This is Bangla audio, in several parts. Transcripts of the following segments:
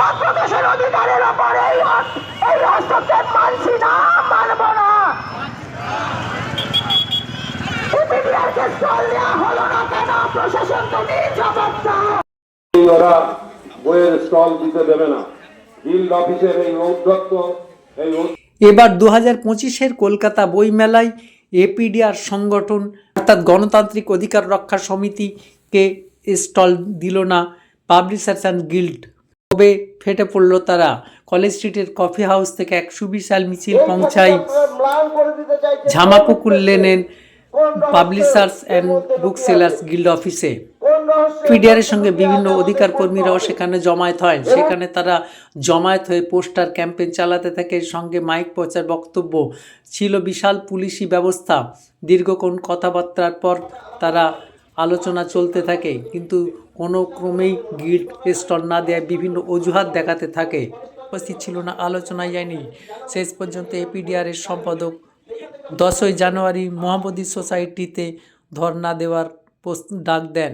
বাংলাদেশের অধিকারের ওপরে এই এই হস্তক্ষেপ মানছি না মানব না। ইপিডিআরকে স্টল দেওয়া হলো না কেন? প্রশাসন তুমি জবাব দাও ওরা বইয়ের স্টল দিতে দেবে না। গিল্ড অফিসের এই ঔদ্ধত্য এই এবার দু হাজার পঁচিশের কলকাতা বইমেলায় এপিডিআর সংগঠন অর্থাৎ গণতান্ত্রিক অধিকার রক্ষা সমিতিকে স্টল দিল না পাবলিশার্স অ্যান্ড গিল্ড। তবে ফেটে পড়ল তারা? কলেজ স্ট্রিটের কফি হাউস থেকে এক সুবিশাল মিছিল পৌঁছায় Jhamapukur লেনেন publishers and book sellers guild অফিসে। পিডিআরের সঙ্গে বিভিন্ন অধিকার কর্মীরাও সেখানে জমায়েত হয়। সেখানে তারা জমায়েত হয়ে পোস্টার ক্যাম্পেইন চালাতে থাকে। সঙ্গে মাইক প্রচার বক্তব্য। ছিল বিশাল পুলিশি ব্যবস্থা। দীর্ঘক্ষণ কথাবার্তার পর তারা আলোচনা চলতে থাকে, কিন্তু কোনো ক্রমেই গিল্ড স্টল না দেয় বিভিন্ন অজুহাত দেখাতে থাকে। উপস্থিত ছিল না, আলোচনায় যায়নি। শেষ পর্যন্ত এপিডিআরের সম্পাদক দশই জানুয়ারি মোহাম্মদী সোসাইটিতে ধর্ণা দেওয়ার ডাক দেন।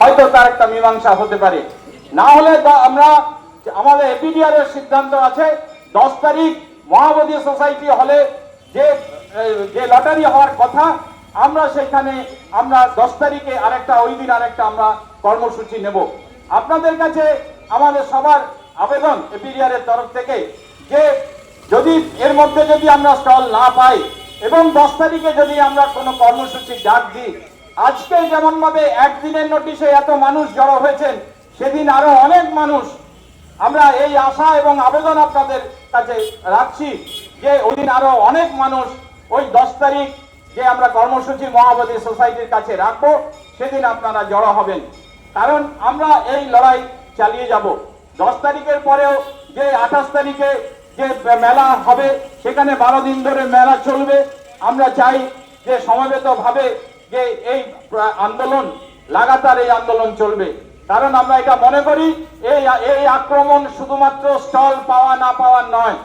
হয়তো তার একটা মীমাংসা হতে পারে। না হলে আমরা, আমাদের এপিডিআর এর সিদ্ধান্ত আছে, দশ তারিখ মহাবোধি সোসাইটি হলে যে যে লটারি হওয়ার কথা আমরা সেখানে, আমরা দশ তারিখে আরেকটা, ওই দিন আরেকটা আমরা কর্মসূচি নেব। আপনাদের কাছে আমাদের সবার আবেদন এপিডিআর এর তরফ থেকে যে যদি এর মধ্যে যদি আমরা স্টল না পাই এবং দশ তারিখে যদি আমরা কোনো কর্মসূচি ডাক দিই, আজকে যেমন ভাবে একদিনের নোটিশে এত মানুষ জড়ো হয়েছেন, সেদিন আরও অনেক মানুষ আমরা এই আশা এবং আবেদন আপনাদের কাছে রাখছি যে ওই দিন আরও অনেক মানুষ ওই দশ তারিখ যে আমরা কর্মসূচি মহাবতী সোসাইটির কাছে রাখব, সেদিন আপনারা জড়ো হবেন। কারণ আমরা এই লড়াই চালিয়ে যাব। দশ তারিখের পরেও যে আঠাশ তারিখে যে মেলা হবে, সেখানে বারো দিন ধরে মেলা চলবে। আমরা চাই যে সমবেত ভাবে যে এই আন্দোলন, লাগাতার এই আন্দোলন চলবে। কারণ আমরা এটা মনে করি, এই এই আক্রমণ শুধুমাত্র স্টল পাওয়া না পাওয়ার নয়।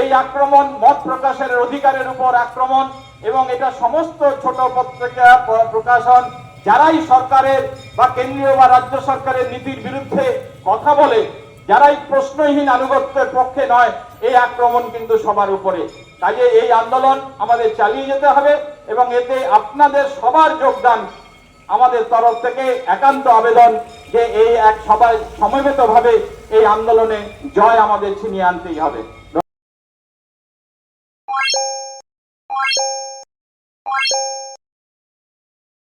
এই আক্রমণ মত প্রকাশের অধিকারের উপর আক্রমণ এবং এটা সমস্ত ছোট পত্রিকা প্রকাশন যারাই সরকারের বা কেন্দ্রীয় বা রাজ্য সরকারের নীতির বিরুদ্ধে কথা বলে, যারাই প্রশ্নহীন আনুগত্যের পক্ষে নয়, এই আক্রমণ কিন্তু সবার উপরে। কাজে এই আন্দোলন আমাদের চালিয়ে যেতে হবে এবং এতে আপনাদের সবার যোগদান আমাদের তরফ থেকে একান্ত আবেদন যে এই এক সবাই সমবেতভাবে এই আন্দোলনে জয় আমাদের ছিনিয়ে আনতেই হবে। you